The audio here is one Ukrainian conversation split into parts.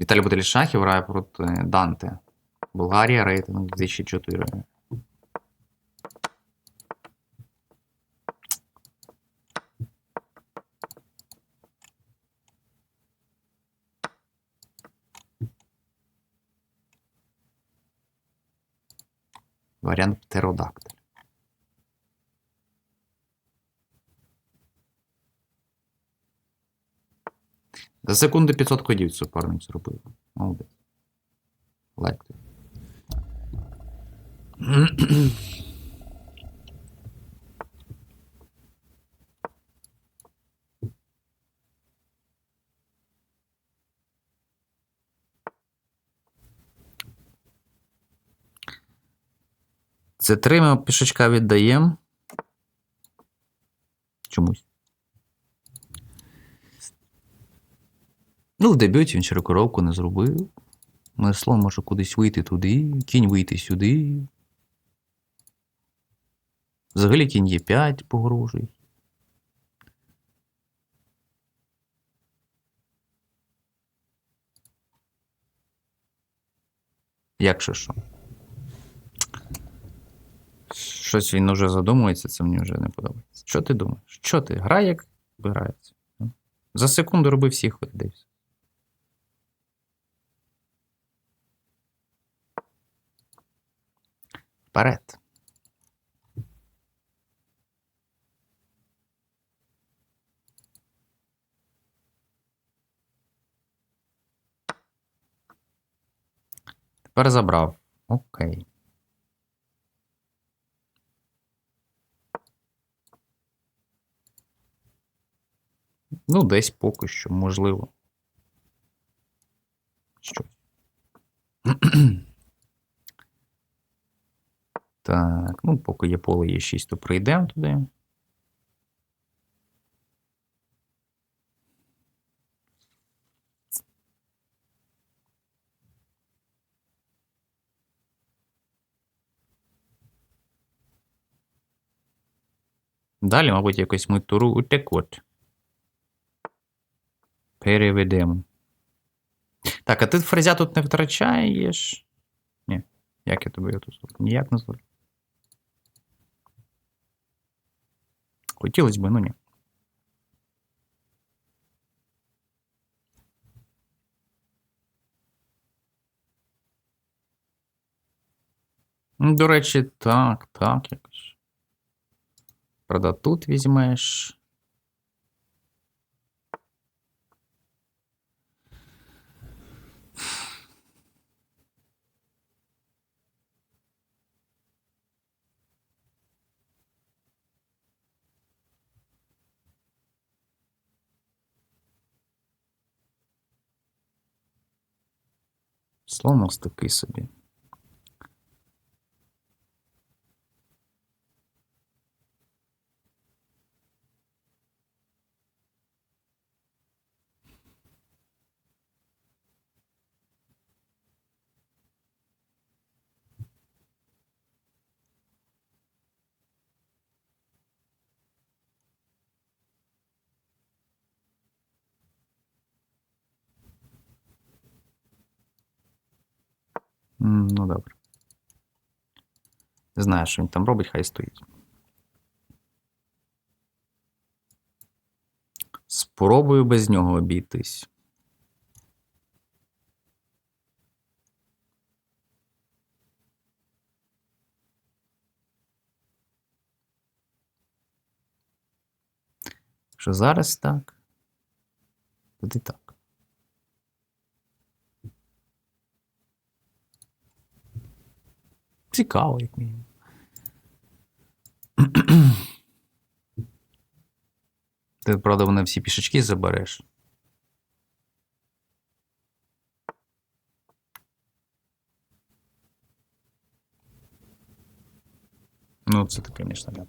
Віталій Бутелішахів грає проти Данте. Болгарія, рейтинг 2004. Варіант птеродактиль. За секунду 500 кодів суперник зробив. Молодець. Лайк. Це три ми пішечка віддаємо. Чомусь. Ну, в дебюті він широкоровку не зробив. Слон може кудись вийти туди, кінь вийти сюди. Взагалі кінь є 5 погрожує. Якщо що. Щось він вже задумується, це мені вже не подобається. Що ти думаєш? Що ти? Грай, як грається. За секунду роби всі ходи. дивись. Вперед. Тепер забрав. Окей. Ну, десь поки що, можливо. Щось. Так, ну, поки є поле є 6, то прийдемо туди. Далі, мабуть, якось ми туру утекот. Переведемо. Так, а ти фрезя тут не втрачаєш? Ні. Як я тобі тут зроблю? Ніяк не зроблю. Хотілося б, ну ні. Ну, До речі, так, так, якось. Правда, тут візьмеш. Слон ось такий собі. Ну, добре. Не знаю, що він там робить, хай стоїть. Спробую без нього обійтись. Що зараз так? Тоді так. Цікаво, як мінімум. Ти, правда, вони всі пішечки забереш. Ну, це ти, звісно, не.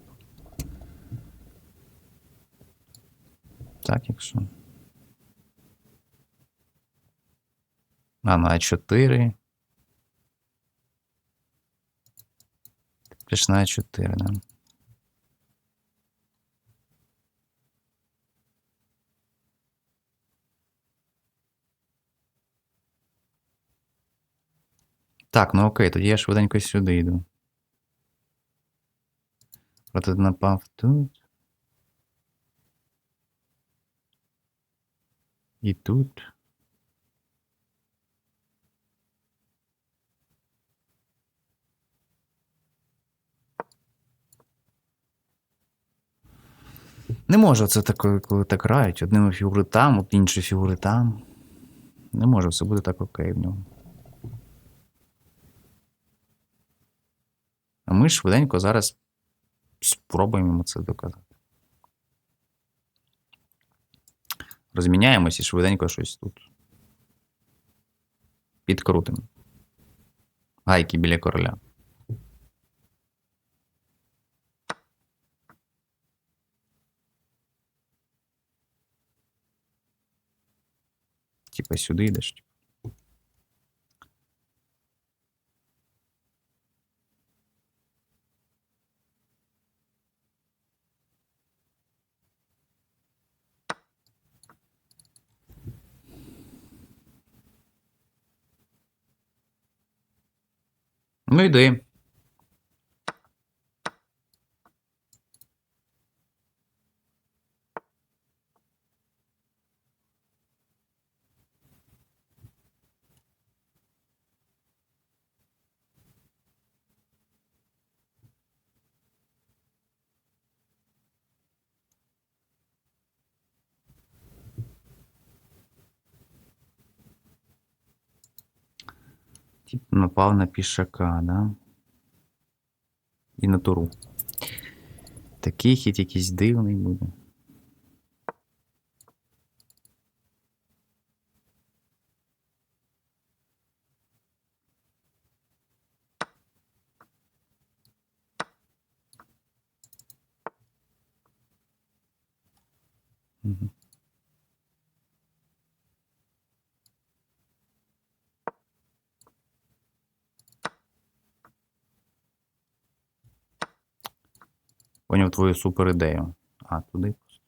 Так, якщо. А на 4. Піш на 4, да. Так, ну окей, тоді я швиденько сюди йду. Проте напав тут. І тут. Не може це таке, коли так грають. Одними фігури там, от інші фігури там. Не може все буде так окей в ньому. А ми швиденько зараз спробуємо йому це доказати. Розміняємось і швиденько щось тут. Підкрутимо. Гайки біля короля. Типа сюди йдеш. типу. Ну йди. Тип напав на пішака, да? І на туру. Такий хід якийсь дивний буде. Мгм. Поняв твою супер ідею. А, туди просто.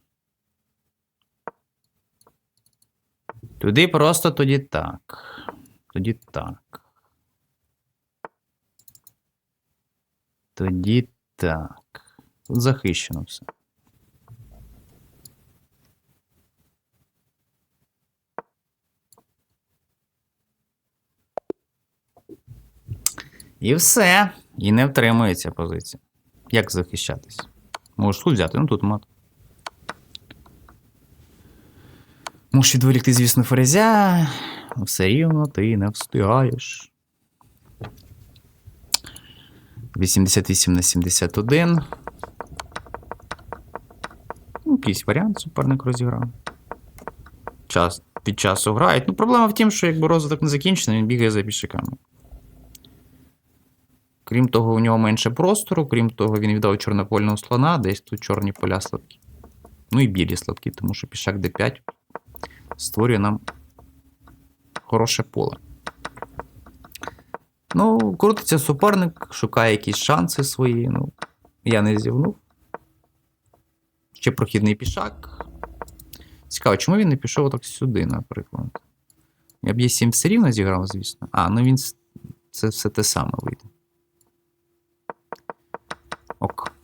Туди просто тоді так. Тоді так. Тоді так. Тут захищено все. І все. І не втримується позиція. Як захищатись? Можеш тут взяти, ну тут мат. Можеш відволікти, звісно, але все рівно ти не встигаєш. 88 на 71. Ну, якийсь варіант суперник розіграв. Час, під часу грають. Ну, проблема в тім, що якби розвиток не закінчений, він бігає за пішаками. Крім того, у нього менше простору, крім того, він віддав чорнопольного слона, десь тут чорні поля сладкі. Ну і білі сладкі, тому що пішак d5 створює нам хороше поле. Ну, крутиться суперник, шукає якісь шанси свої. Ну, я не зівнув. Ще прохідний пішак. Цікаво, чому він не пішов отак сюди, наприклад? Я б є 7 все рівно зіграв, звісно. А, ну він. Це все те саме вийде. Ok.